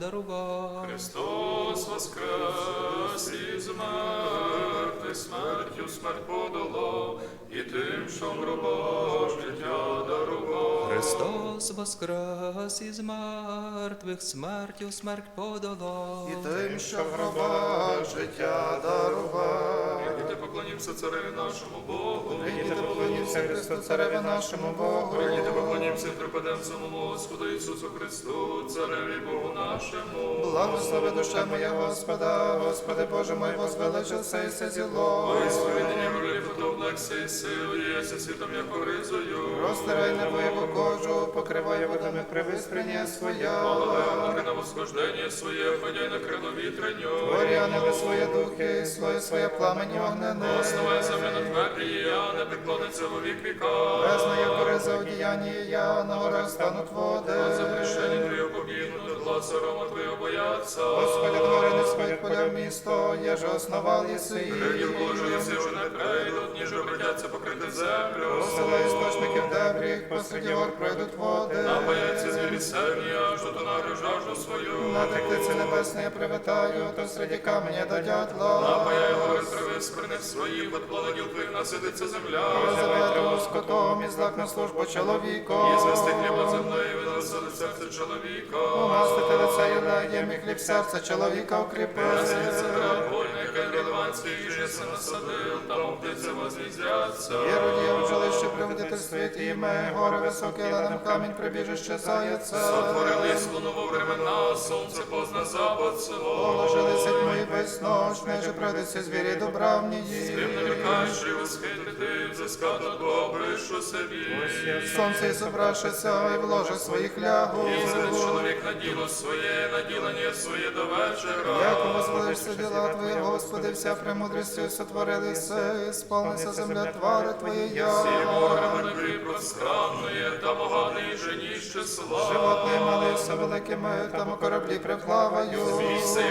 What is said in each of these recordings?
дарував. Христос воскрес із мертвих, смертю смерть подолав, і тим, що в життя дарував. Христос воскрес із мертвих, смертю смерть подолав. І тим, що в гробах життя дарував. Прийдіть, поклонімося цареві нашому Богу. Прийдіте, поклонімося Христу, цареві нашому Богу. Прийдіть, поклонімося припадем самому Господу Ісусу Христу, цареві Богу нашому. Благослови душа моя Господа, Господи Боже мой, возвеличив сей се зіло. Ой, сповідання і сил, єся світом як оризою. Розтирай небо його кожу, покривай водами привиспрення своя. Голови на восхождення своє, ходяй на крило вітреню. Творі ангели своє духи, своє своє пламені огнене. Основай землю на тверді, я не преклониться во вік віка. Бездна гори за одіяння, я на горах стануть води. Запрещені твої побігнути, гласа рома бояться. Господи, двори не своїх поля в місто, я ж основал єси. Придів положилися вже не прийдуть, ніж обратяться покрити землю. Посила істочників дебріх, посеред гор пройдуть води. Напаяться звірі севні, аж до тонари жажду свою. На теклиці небесне я привітаю, то серед каменя до дятла. Напаяй гори трави сприних своїх, от плододіл твоїх насидиться земля. Розабету скотом і злак на службу чоловіку. І звести хліба земної, виносили серце чоловіка. Помастити лице юлеєм і хліб серця чоловіка укріпити. Вольника релеванський же насадил, там птиці возніздяться. Єродієм в жилище приводити світ іме, гори високі, ленем камінь прибіжище заяця. Сотворили слонову времена, сонце позна запад село. Положили сеть мої весь нож, неже пройдеться звірі добравнії. Тим намікаючи восхитити, взискати добре, що собі. Сонце і собрашися, і вложи своїх лягу. І зелен чоловік на діло своє, на ділення своє до вечора. Як возвелишся діла Твої, Господи, вся премудрістю сотворилися, і сповниться земля твари морами гри пространної, та моганий женіще слава. Животне малися великими, там у кораблі приплаваю. Місце його же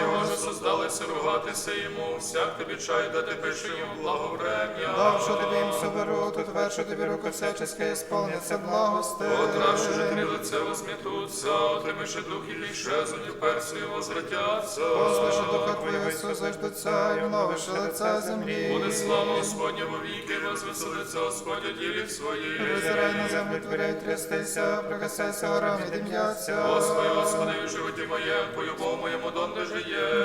создалися ругатися йому, всяк тобі чай дати пише йому благоврем'я. Давши тобі їм суверу, тут тобі руку всячески, сповняться благости. Отравши же три лице возм'ятуться, отримавши дух і щезнуть, в персу і возвратяться. Послуши духа Твого Ісуса, ждуться, і вновиши лице землі. Буде слава Господня во віки, возвеселиться Господь у ділі своїх. Визирай на землю, творяй трястися, пригасайся горами, дим'яться. Господи, Господи, в животі моєму, по любому моєму донде жиє.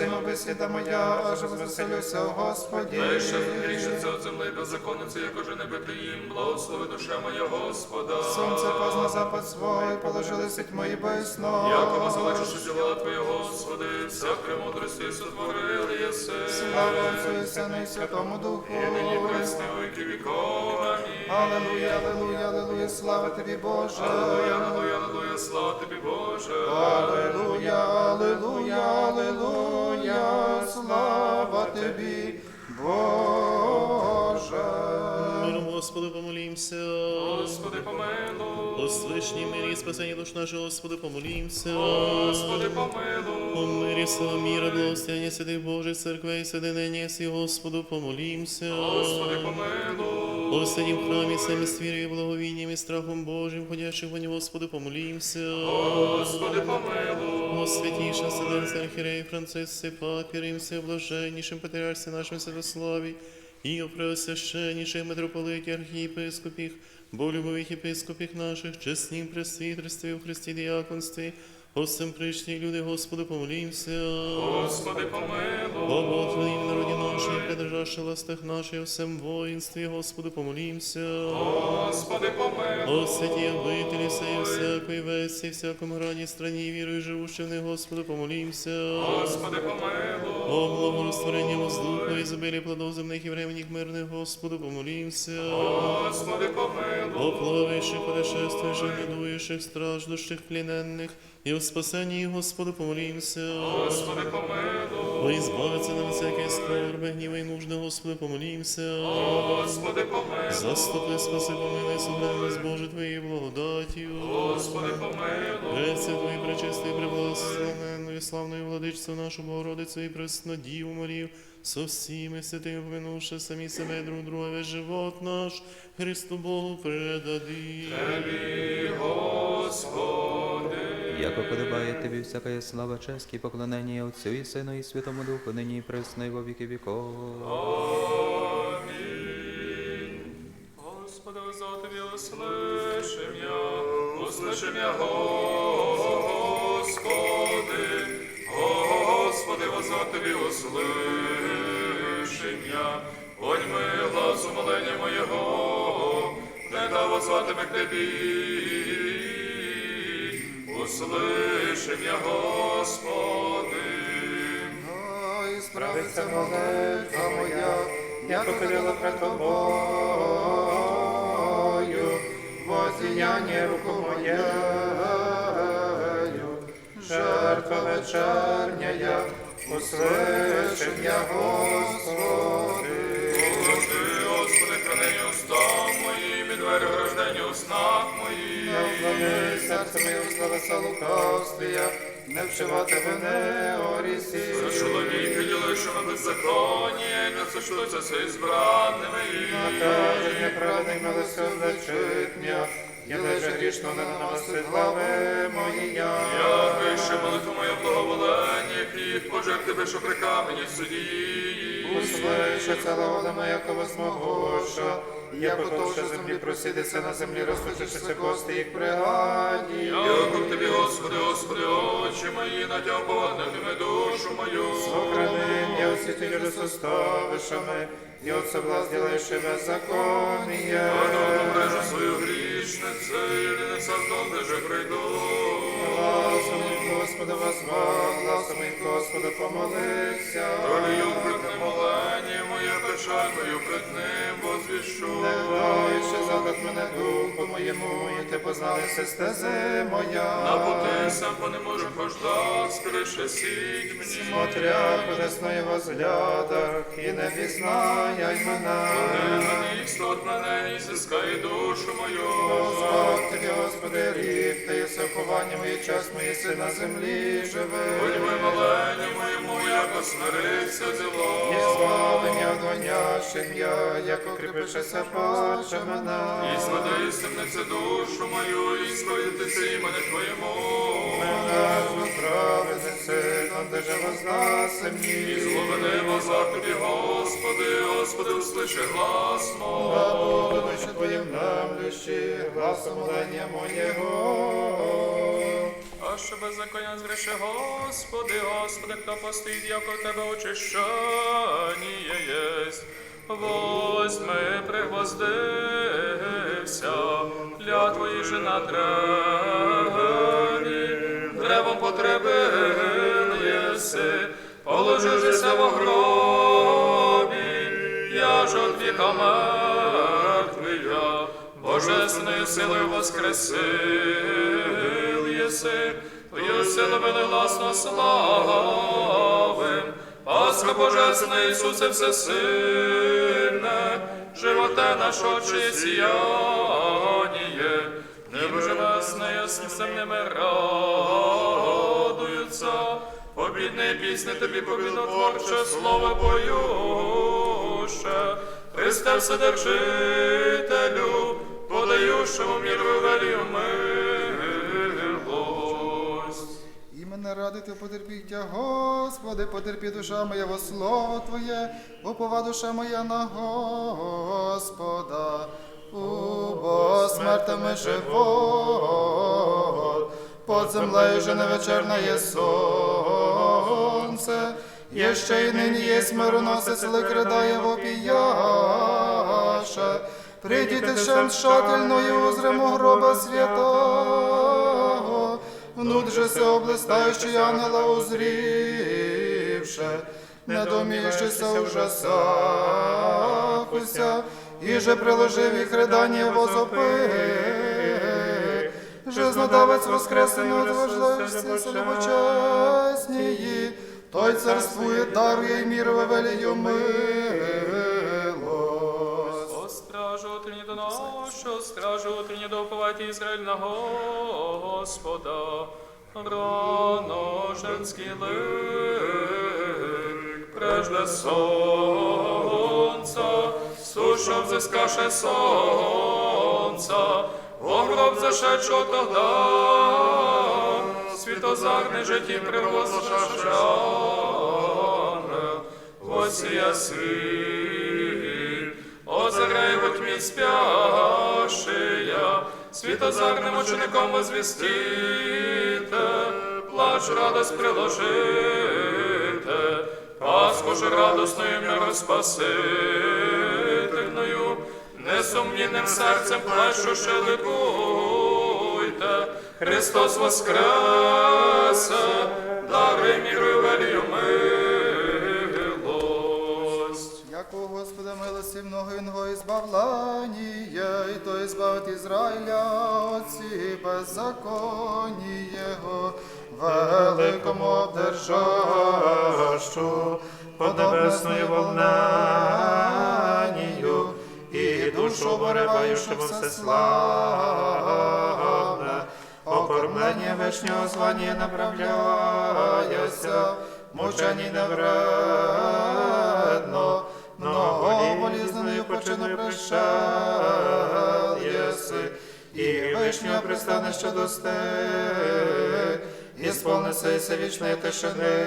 Йому бесіда моя, аж возвеселюся, Господі. Ще грішиться от земли беззаконниці, як уже не бити їм, благослови душа моя Господа. Сонце позна запад свой, положили сеть мої безсно. Якова залишиш діла Твоє, Господи, вся премудрості сотворили єси. Слава Отцю і Сину і Святому Духу. І нині пресни віки віков. Амінь. Алелуя, алелуя, алелуя, слава тобі, Боже. Аллилуйя, аллилуйя, аллилуйя, слава тобі, Боже. Алелуя, алелуя, алелуя, слава тобі, Боже. Миром Господу помолімся. Господи, помилуй. О свишній мирі і спасенні душ нашого, Господу помолімся. Господи, помилуй. О мирі всього міра, благостояння святих Божих церквей, і соединення всі, Господу помолімся. Господи, помилуй. О святім храмі, самі з вірою, благовінням і страхом Божим, ходящих в нього, Господу помолімся. Господи, помилуй. О святіша Вселенська архіреї Францисці, Папі Римся, блаженнішим патріарсі нашим Святославі, і о преосвященніших митрополиті архієпископіх, бо любових єпископіх наших, чеснім пресвітерстві у Христі діяконстві, о всем прийшли люди, Господу помолімся. Господи, помилуй. О Боже, народі нашої, придержавши ластах наших, о всем воїнстві, Господу помолімся. Господи, помилуй. О святі обителі сеї всякої весі, всякому рані страні, вірою живущи в них, Господу помолімся. Господи, помилуй. О благорозтворення воздуха, і забилі плодов земних і временних мирних, Господу помолімся. Господи, помилуй. О плаваючих, путешествуючих, недуючих, страждущих, пліненних, і о спасенні, Господу помолімся. Господи, помилуй. О, избавиться нам всякой скорби, гніва і нужди, Господи, помолімся. Господи, помилуй. Заступи, спаси, помилуй, сохрани Боже Твоєю благодатію. Господи, помилуй. Преці Твої пречистої, преблагословенної, славною владичцю нашу Богородицю і Преснодіву Марію, со всіми святими поминувши самі себе, друг друга, весь живот наш, Христу Богу предади. Тобі, Господи Яко подобає тобі всяка слава, честь і поклонення і Отцю і Сину і Святому Духу, нині і присно, і во віки віков. Господи, за тобі услышим я, услышим я, Господи, Господи, воза тобі услышим я, Вонь ми глазу молення моєго, не да возватиме к Тебі, услышим я, Господи. Ой, справиться молитва моя, я покорила пред тобою, воздіяння руку моєю, жертва вечерня я, услышим я, Господи. Господи, Храни уста мої, від двері рождені у снах моїх. Серце моє в словеса лукавствія, не вшивати вини орісі. За чоловіки ділишими беззаконня, і не сочтуться з ізбранними. Накаже неправедний милостю облечить м'я, я лежа грішно не наносить глави моїя. Я вище молитву моє благоволення, їх пожертв тебе, що при камені судії. Услыши целовала моя возмогоша, я потовше землі просідеться на землі, розпочешся кости їх пригаді. Дякую тобі, Господи, Господи, очі мої, на тя душу мою. Сохрани меня усітили суставишами, і от собла сделаєш беззаконие. Подобно брежу свою грішницю, і не савдом, же прийду. Гласом Господа возвав, гласом моїм Господа помолився. Пролію мою пред ним возвіщу. Задат мене духу моєму, і ти позналися стези моя. На пути сам по не можу хожда, скрише сіть мені. Смотря кудесно його взглядах, і не пізнає й мене. Мені істот мене, і зискає душу мою. Слава тобі, Господи, рік, ти є соховання моє час, мої си на землі живе. Будь ви молені моєму, яко смирився І зіло. славення вдонящим я, як укріпишеся паче мене. І зведи істиннице душу мою, і сповідитися імені Твоєму. Кажу праведниці, там де же воздаси І мені. злобини воза тобі, Господи, Господи, услиши глас мой. Богу, душі твоїм намлющі, гласом молення моєго. А що беззаконня згріши, Господи, Господи, хто постоїть, як у Тебе очищання єсть. Возьми, пригвоздився, для Твої же на древі, древом потребин єси, положишся в гробі, я ж от віка мертвий я, Божественною силою воскресил єси, Твою силу велигласно славим, Пасха Божественна Ісусе Всесильне, животе наш очі сіяніє, небо живесне ясним ними радуються, побідне пісні тобі побідотворче слово боюще, Христе Вседержителю, подаючому міру велію милость. Мене радити потерпіття, Господи, потерпі душа моя во слово Твоє, упова душа моя на Господа, убо смертами живот, под землею же невечерне є сонце, є ще й нині є мироносець, ликридає вопіяше, прийдіте ще шательною узремо гроба святого, Внуд же се облистаючи ангела узрівше, не доміщися ужасахуся, і же приложив їх ридання возопи. Жизнодавець воскресений одваждаєшся славочеснії, той царствує, дарує й мірове велію милость. Ночі, стражу утренні до уповаті Ізраїль на Господа, рано женський лик, прежде сонця, суша взискаше сонця, в гроб зашедшого тогда, світозарне житті прирозшашане, восія світ, озаряй спяшия, світозарним учеником возвістите, плач радость приложите, Пасху ж радосною миру спасительною, несумнівним серцем плачу ще ликуйте, Христос воскресе, дари міру велію милость. У Господа милості много іного ізбавлання, і то ізбавить Ізраїля оці беззаконієго, великому обдержащу, подобесною волненію, і душу вириваючи все славне, окормлення вишнього звання направляється, мучені не вредно, но болізненою почину прищал єси, і вишнього пристане що достиг, і сповнися вічної тишини,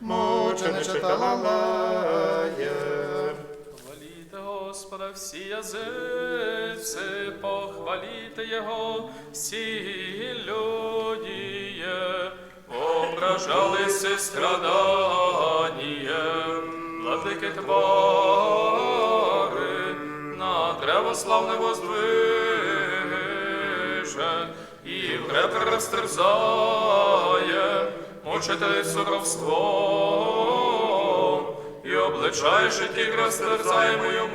мучениче та лалає. Хваліте Господа всі язиці, похваліте Його всі люди, ображалися страданієм, владики твари, на древо славне воздвиже, і в греб розтерзає, мучитель суровством, і обличає житті розтерзає мою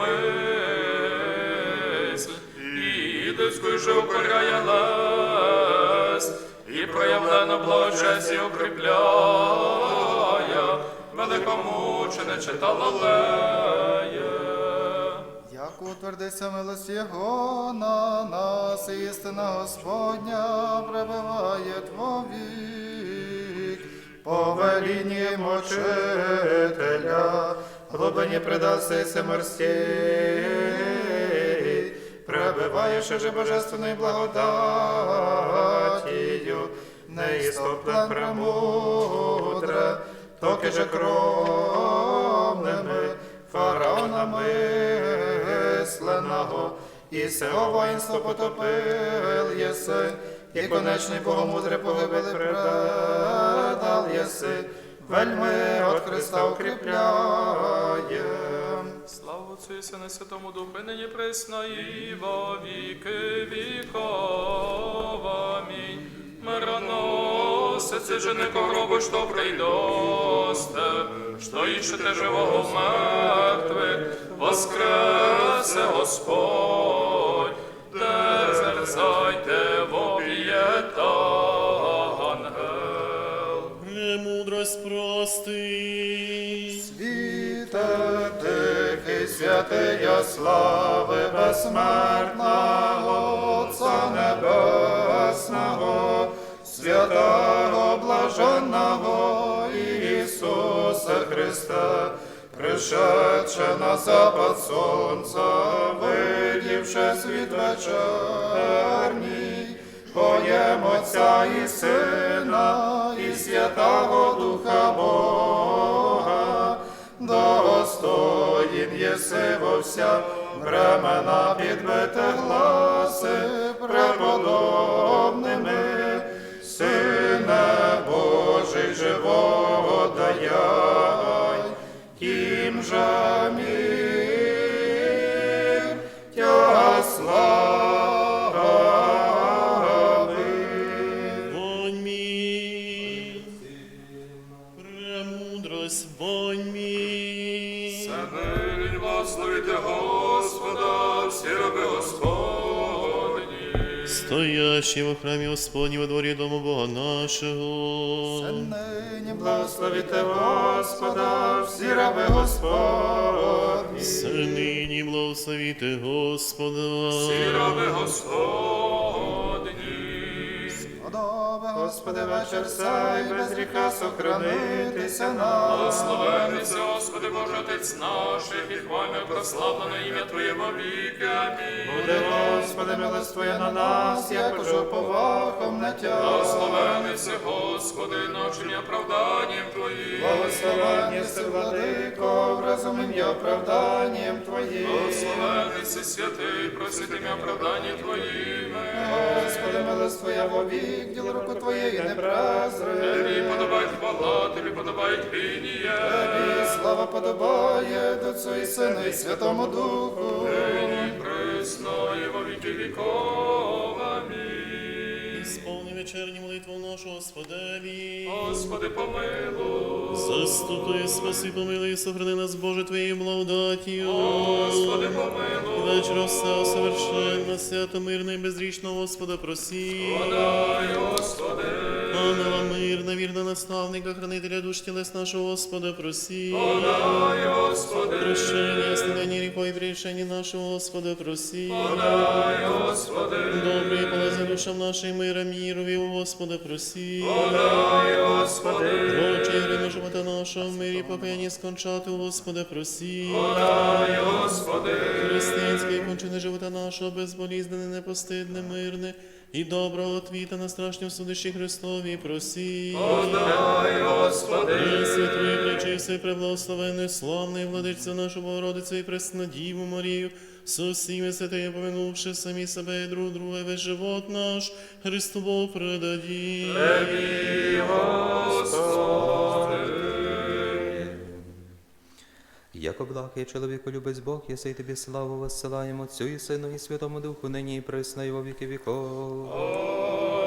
мисль, і людською же укоряє лесть, і проявлено благочесті укріпляє, великомучениче та лалеє. Як утвердиться милость Його на нас, істина Господня пребиває вовік. Повелінні мочителя, глибині предасися морській, пребиваєш же божественною благодатію, неістопне премудре, токи же кровними фараонами мисленого, і сего воїнство потопил єси, і конечний богомудре погибели предал єси, вельми от Христа укріпляє. Слава Отцю і Сину Святому Духу, нині присно і во віки віков. Амінь. Мироносиці же не добре що прийдосте, що іщете живого в мертвих, воскресе Господь, дерзайте в об'єта ангел. Премудрость прости. Святия слави безсмертного Отця Небесного, святого блаженного Ісуса Христа, пришедше на запад сонця, видівши світ вечерній, Поєм Отця і Сина, і Святого Духа Бога, достоїн єси во вся времена підбити гласи преподобними, Сине Божий живого дай, тім же мир Господа, всі раби Господні. Стоящий во храмі Господні во дворі дому Бога нашого. Нині благословите Господа, всі раби Господні. Все нині благословіте Господа. Всі раби Господні. Господи, вечір сей, без гріха сохранитися нам. Благословенися, Господи Боже, Отець наш, і хвально прославлено ім'я Твоє вовіки. Амінь. Буде, Господи, милость Твоя на нас, як уже повахом на тя. Благословенися, Господи, ночим і оправданням Твоїм. Благословення си, владико, в розумінні і оправданням Твоїм. Благословенися, святий, просити ім'я оправдання Твоїми. Господи, милость Твоя вовік, діл руку Твоєї не презри. Тобі подобає хвала, тобі подобає пініє. Тобі слава подобає до Отцю і Сину і Святому Духу. Нині присно і во віки віков. Ісполни вечерню молитву нашу Господеві. Господи, помилуй. Заступи, спаси, помилуй, сохрани нас, Боже, Твоєю благодатію. Господи, помилуй. Вечора все совершенно, свято, мирне і безрічно, Господа, просі. Подай, Господи. Ангела мирна, вірна наставника, хранителя душ тілес нашого Господа, просі. Подай, Господи. Прощення, снедення гріхов і прирішення нашого Господа, просі. Подай, Господи. Добрий полезний душам нашим мира, мірові, у Господа, просі. Подай, Господи. Проче, грини живота нашого в мирі, покаянні скончати, у Господа, просі. Подай, Господи. Християнське кончини живота нашого, безболізнене, непостидне, мирне і доброго твіта на страшнім судищі Христові, просі. Подай, Господи. Пресвятої, пречистої, преблагословенної, славної владичця нашу Богородицю і Преснодіву Марію, со всіми святими поминувши самі себе і друг друга, весь живот наш, Христу Богу предаді. Яко благий чоловіку любець Бог, єси й тобі славу воссилаємо Отцю і Сину і Святому Духу, нині і присно, і во віки віков.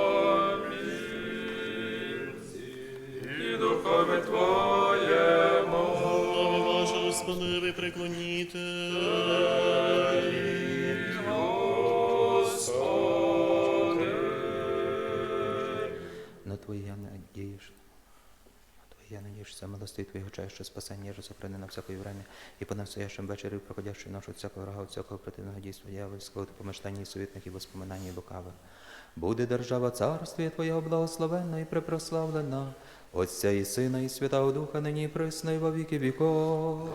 Милости Твоєго чаще спасення, що сохрани на всякое время, і по настоящем вечері, проходящий нашу всякого врага, всякого противного дійства дьявольського, та помиштання суетних і воспоминання і лукавих. Буде держава царствія Твоєго благословенна і препрославлена, Отця і Сина, і Святого Духа, нині і присно, і во віки віков.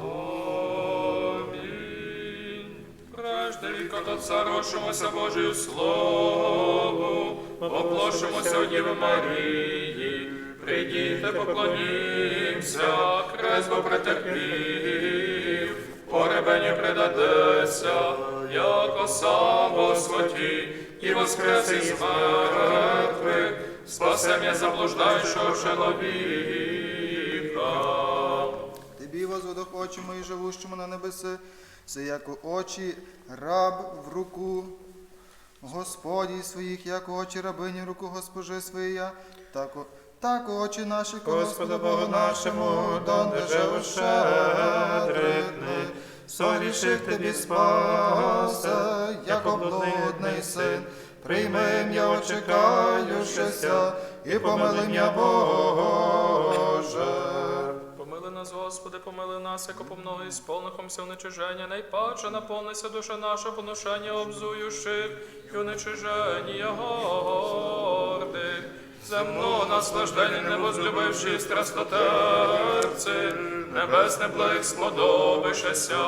Прежде віка до царошимося Божою Слову, поплошимося у Діви Марії, прийдіте, поклонімся, крест бо претерпів, поребені предадеся, яко сам Господі, і воскрес із мертвих, спасе м'я заблуждаючого чоловіка. Тобі возводохочемо і живущому на небеси, це як очі раб в руку. Господі своїх, як очі рабині в руку госпожи своя, так, о- так очі наші ко Господу Богу нашому, донде же ощедритни, соріших тобі спасе, як облудний син, прийми м'я очекаючися, і помили м'я Боже. Помили нас, Господи, помили нас, яко по многі сповнихомся уничиження, найпаче наповнися душа наша, поношення обзуюших і уничиження гордих. Земно наслаждення не возлюбивши страстотерці, небесне блик сподобишеся,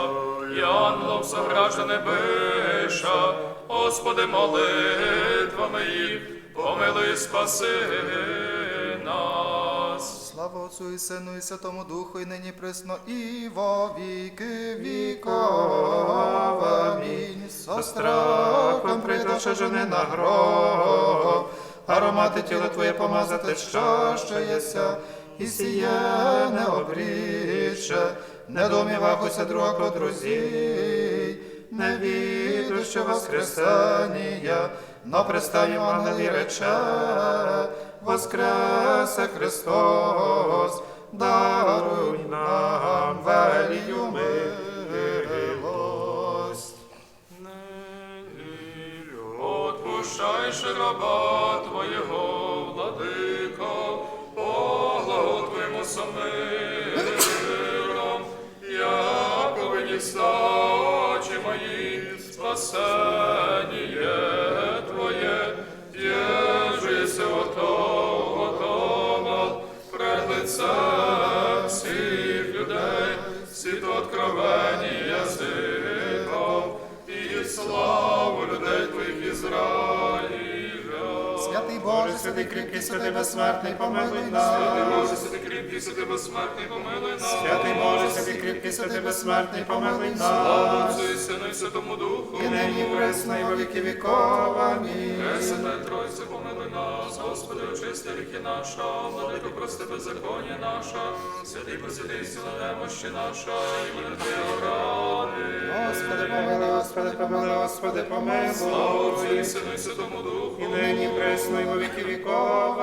і ангелом сограждане биша, Господи, молитвами їх, помилуй, спаси нас. Слава Отцю і Сину і Святому Духу, і нині присно, і во віки віков. Амінь. Со страхом прийдоше жени на гроб, аромати тіла Твоє помазати, що що єся, і сіє не обріче, не домівахуйся друга про друзі, не вірю, що воскресення, но пристанем ангелі рече, воскресе Христос, даруй нам велію милость. Же раба Твоєго, владико, по Твоєму самиром, яко очі мої, спасеніє святий кріпкий, святий безсмертний, помилуй Святий нас. Боже, святий кріпкий, святий безсмертний, помилуй нас. Святий Боже, святий кріпкий, святий безсмертний, помилуй Слава нас. Отцю і Сину і Святому Духу. І нині пресно, і во віки віков. Амінь. Пресвятай Тройце, помилуй нас, Господи, очисти ріки наша, владико, прости беззаконня наша, святий посвятий сила немощі наша, імені Твоєго ради. Господи, помилуй, Господи, помилуй, Господи, Слава помилуй. Отцю і Сину і Святому Духу. І нині пресно, і во віки віков.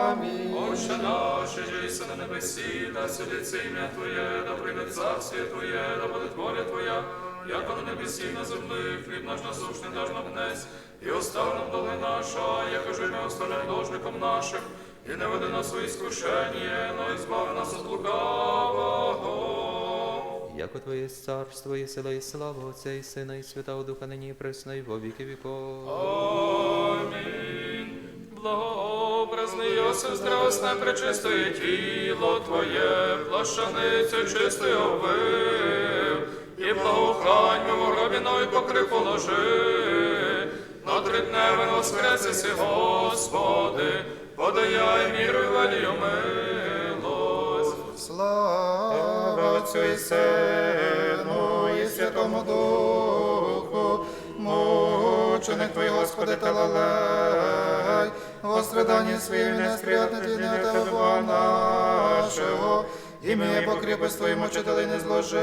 Амінь. Отче наш, що єси на небесі, да святиться ім'я Твоє, да прийде царствіє Твоє, да буде воля Твоя, як на небесі на землі, хліб наш насущний даж нам днес, і остав нам доли наша, як і ми оставляємо должником нашим, і не веди нас у іскушення, но і збави нас від лукавого. Яко Твоє є царство, і сила, і слава Отця і Сина, і Святого Духа, нині і присно, і во віки віков. Амінь. Благообразний Йосиф, здравосне пречистої тіло Твоє, плащаницю чистою обвив, і благоухань в гробіною покрив положи. На три дневе воскресися, Господи, подаяй міру і велію милость. Слава Отцю і Сину, і Святому Духу, мученик Твій, Господи, талалей, во страданні своїм не спрятати не Бога нашого, ім'я покріпи з Твоїм учителі не зложи,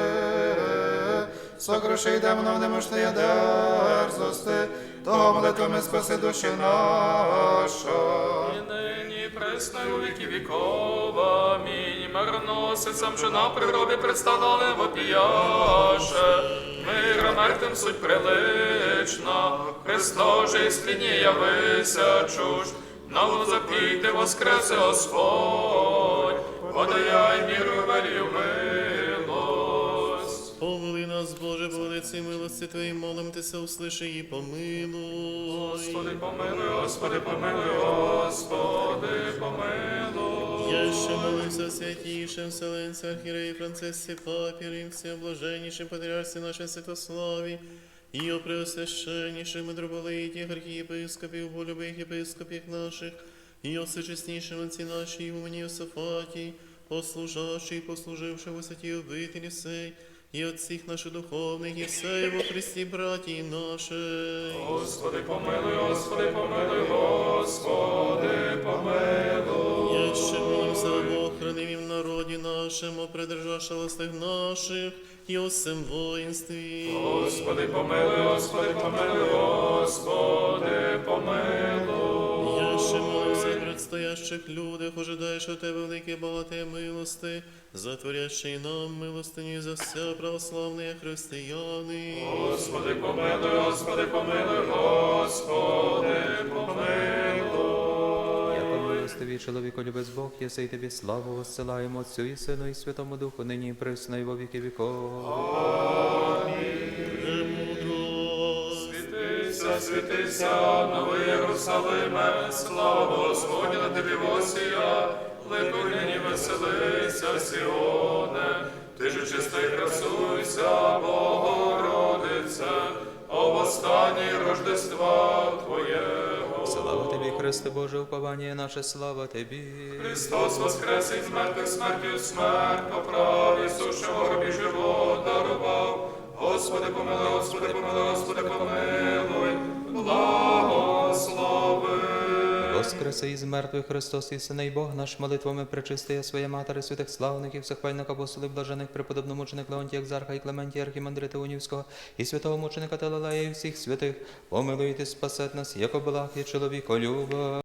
сокруши демонов немощної дерзости, того молитвами спаси душі наша. І нині пресно і у віки віков. Амінь. Мироносицям, що на пригробі представали вопіяше. Мира мертвим суть прилична. Христо же тліні явися. На запійте воскресе Господь. Подаяй міру велію милость. Помили нас, Боже, по велиці милості Твоїй, молимтеся, услиши і помилуй. Господи, помилуй, Господи, помилуй, Господи, помилуй. Я ще молився святішим вселенця архіреї Францисці Папі Римській, блаженнішим патріарсі нашій Святославі, і о преосвященнішим митрополитіх, архієпископів, болюбих єпископів наших, і о всечеснішим отці нашій, умені Йосафаті, послужавши і послуживши в висоті обителі сей, і от всіх наших духовних єсей во Христі, браті наших. Господи, помилуй, Господи, помилуй, Господи, помилуй. Я ще об охранимі в народі нашому, придержавши властих наших, і всем воїнстві. Господи, помилуй, Господи, помилуй, Господи, помилуй. Я ще молився предстоящих людях, ожидаєш у тебе велике багате милости, затворящий нам милостині за все православні християни. Господи, помилуй, Господи, помилуй, Господи, помилуй. Яко милостивий чоловіко любець Бог, єси й тобі славу воссилаємо Отцю і Сину, і Святому Духу, нині і присно, і во віки віков. Світися, світися, новий Єрусалиме, слава Господня на тобі восія, лику нині веселися, Сіоне, ти же чисто і красуйся, Богородице, об останній Рождества Твоєго. Слава тобі, Христе Боже, уповання наше, слава тобі. Христос воскрес із мертвих смертю смерть поправ, Ісушого гробі живот дарував. Господи, помилуй, Господи, помилуй, Господи, помилуй, благослови. Воскреси із мертвих Христос і Сина, Бог наш молитвами причистия своє матері, святих славних і всехвальних апостолів, блажених преподобного мученика Леонтія Екзарха і Клементія Архімандрита Унівського, і святого мученика Талалея і всіх святих, помилуйте, спасет нас, яко благ і чоловіко.